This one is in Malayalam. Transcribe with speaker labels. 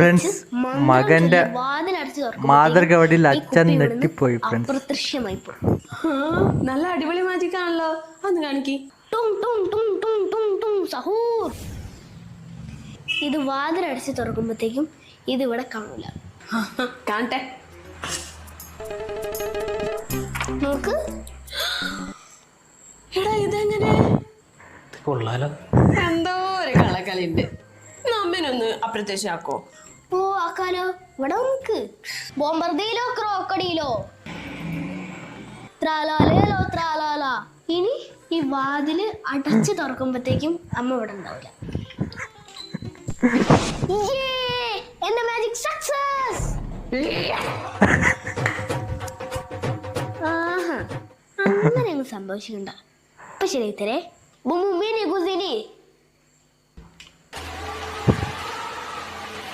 Speaker 1: ഫ്രണ്ട്സ് മകന്റെ മാതൃകവടിയിൽ അച്ഛൻ നെട്ടിപ്പോയി ഫ്രണ്ട്സ്
Speaker 2: അപ്രത്യക്ഷമായി
Speaker 3: നല്ല അടിപൊളി മാജിക് ആണല്ലോ. അത് കാണിക്ക്.
Speaker 2: ടും ടും ടും ടും ടും ടും സഹൂർ. ഇത് വാതിലടച്ച് തുറക്കുമ്പോഴത്തേക്കും ഇത് ഇവിടെ കാണൂല
Speaker 3: കാണട്ടെ.
Speaker 2: നോക്ക്.
Speaker 3: എടാ ഇതെങ്ങനെ?
Speaker 4: കൊള്ളാലോ.
Speaker 3: എന്തോ ഒരു കളക്കളിണ്ട് നമ്മനൊന്ന് അപ്രത്യക്ഷമാക്കോ
Speaker 2: ബോംബർദിയിലോ ക്രോക്കടിയിലോ ത്രാലാലേലോ ത്രാലാല ഇനി ഈ വാതിൽ അടച്ച് തുറക്കുമ്പോഴത്തേക്കും അമ്മ ഇവിടെ ഉണ്ടാവില്ല! എന്റെ മാജിക് അപ്പൊ ശരി ഇത്തരേ ബുമ്മിനെ കുസിനി